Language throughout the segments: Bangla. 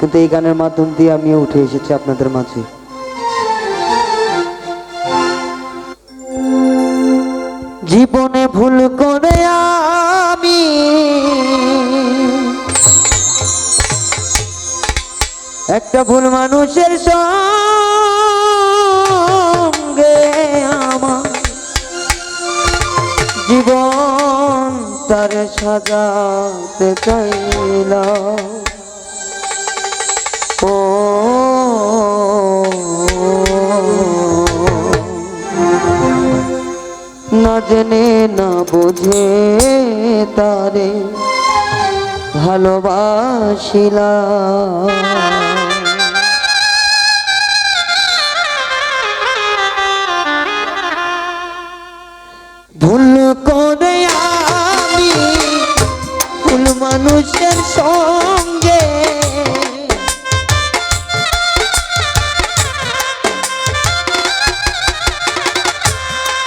কিন্তু এই গানের মাধ্যম দিয়ে আমিও উঠে এসেছি আপনাদের মাঝে। জীবনে ভুল করে আমি একটা ভুল মানুষের সঙ্গে আমার জীবন তার সাজাতে চাইলাম। জেনে না বুঝে তারে ভালোবাসিলাম। ভুল করে আমি ভুল মানুষের সঙ্গে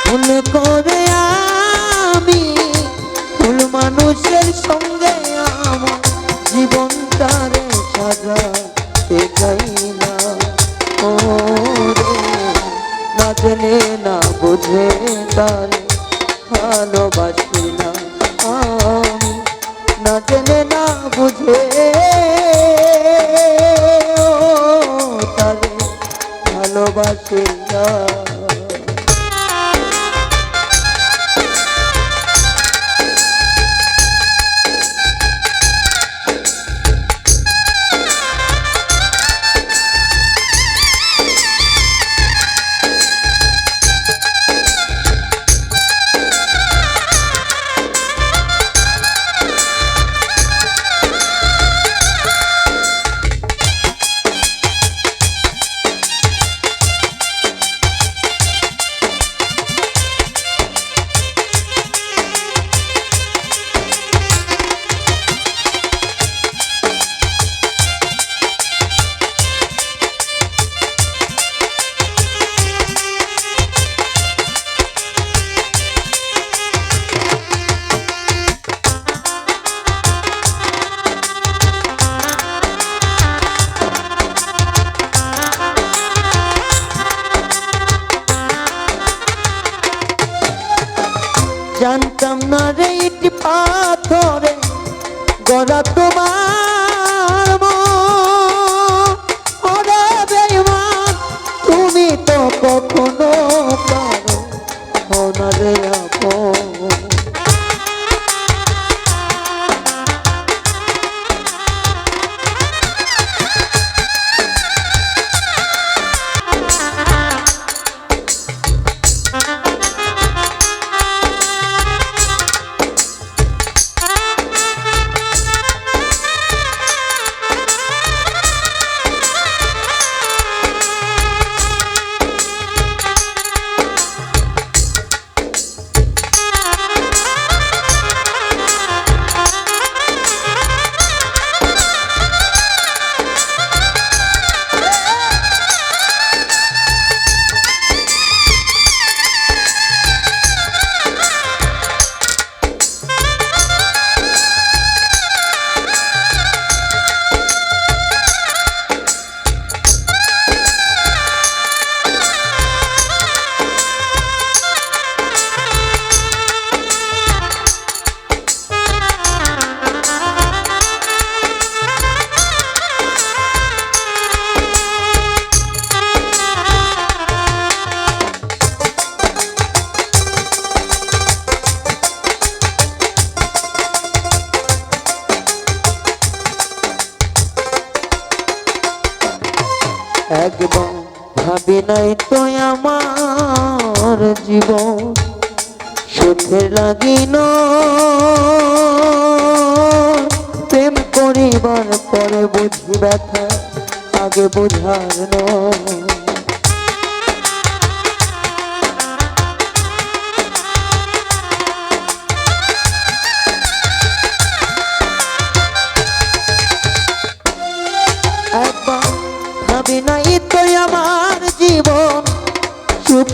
ভুল করে সঙ্গে আমার জীবনটারে না ও না না বুঝে তারে ভালোবাসি না আমি। না না বুঝে পাথরে গড়া তোমার একদম ভাবি নাই তো আমার জীবন, সুখে লাগিন প্রেম করিবার পরে বুঝি ব্যথা, আগে বুঝার নয়।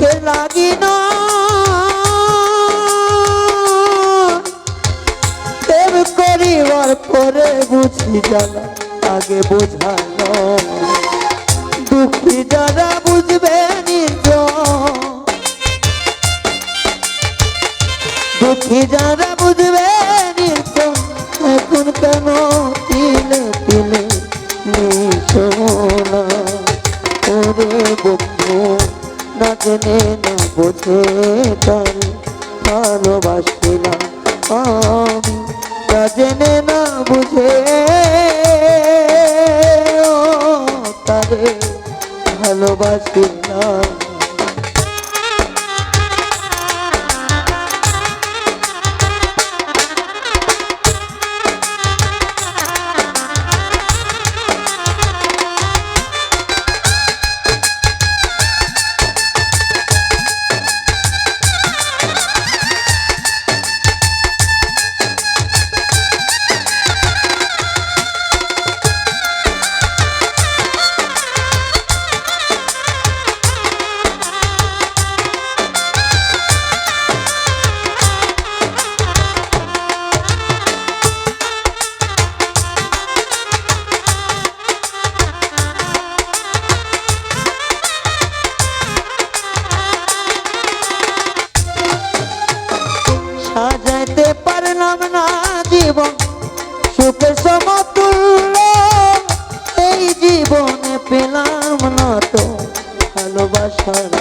সুখে লাগি না প্রেম করিবার পরে বুঝি জ্বালা আগে বোঝানো দুঃখী যারা বুঝবে নির্জন দুঃখী যারা বুঝবে নির্জন এখন কেন তিলে তিলে নিশোনা ওরে বন্ধু। না জেনে না বোঝে তার সমতুল্য এই জীবনে পেলাম না তো ভালোবাসার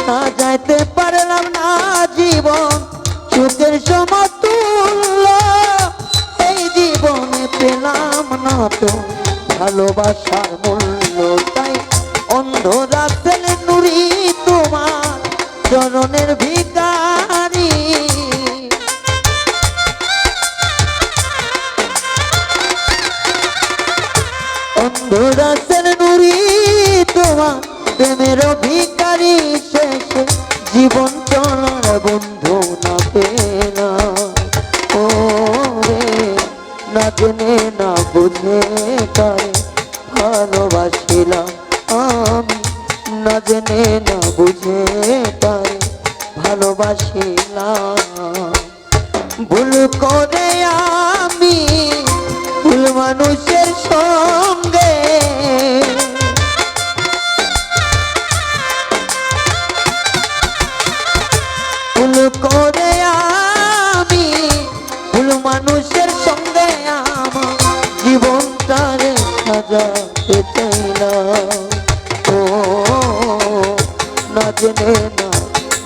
সাজাইতে পারলাম না জীবন, সুখের সমতুল্য, এই জীবনে পেলাম না তো ভালোবাসার মূল্য তাই অন্ধ রাতের নুরি তোমার চরণের ভিকারি অন্ধরাসের নুরি তোমার প্রেমের ভিকারি শেষে জীবন চলার বন্ধু না পেলা। ও না জেনে না বুঝে তারে ভালোবাসিলাম। আমি না জেনে না বুঝে তাই ভালোবাসিলাম। ভুল করে আমি ভুল মানুষের সঙ্গে